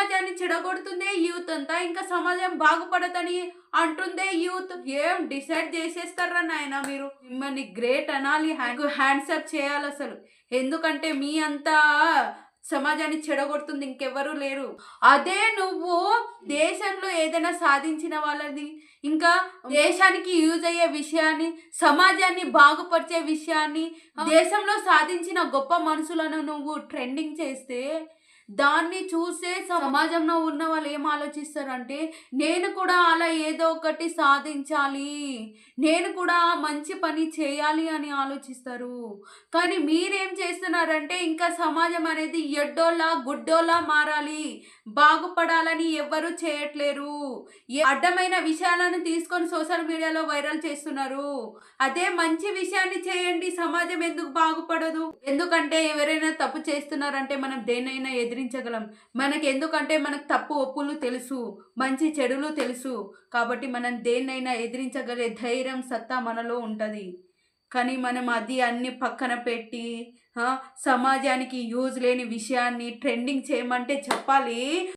సమాజాన్ని చెడగొడుతుందే యూత్ అంతా. ఇంకా సమాజం బాగుపడదని అంటుందే యూత్. ఏం డిసైడ్ చేసేస్తారా నాయన మీరు? మిమ్మల్ని గ్రేట్ అనాలి. హ్యాండ్సప్ చేయాలి అసలు. ఎందుకంటే మీ అంతా సమాజాన్ని చెడగొడుతుంది ఇంకెవరూ లేరు. అదే నువ్వు దేశంలో ఏదైనా సాధించిన వాళ్ళని ఇంకా దేశానికి యూజ్ అయ్యే విషయాన్ని సమాజాన్ని బాగుపరిచే విషయాన్ని దేశంలో సాధించిన గొప్ప మనుషులను నువ్వు ట్రెండింగ్ చేస్తే దాన్ని చూసే సమాజంలో ఉన్న వాళ్ళు ఏం ఆలోచిస్తారంటే నేను కూడా అలా ఏదో ఒకటి సాధించాలి నేను కూడా మంచి పని చేయాలి అని ఆలోచిస్తారు. కానీ మీరేం చేస్తున్నారంటే ఇంకా సమాజం అనేది ఎడ్డోలా గుడ్డోలా మారాలి బాగుపడాలని ఎవ్వరూ చేయట్లేరు. అడ్డమైన విషయాలను తీసుకొని సోషల్ మీడియాలో వైరల్ చేస్తున్నారు. అదే మంచి విషయాన్ని చేయండి సమాజం ఎందుకు బాగుపడదు? ఎందుకంటే ఎవరైనా తప్పు చేస్తున్నారంటే మనం దేనైనా ఎదురు ఎదిరించగలం మనకి ఎందుకంటే మనకు తప్పు ఒప్పులు తెలుసు మంచి చెడులు తెలుసు. కాబట్టి మనం దేన్నైనా ఎదిరించగలే ధైర్యం సత్తా మనలో ఉంటుంది. కానీ మనం అది అన్ని పక్కన పెట్టి సమాజానికి యూజ్ లేని విషయాన్ని ట్రెండింగ్ చేయమంటే చెప్పాలి.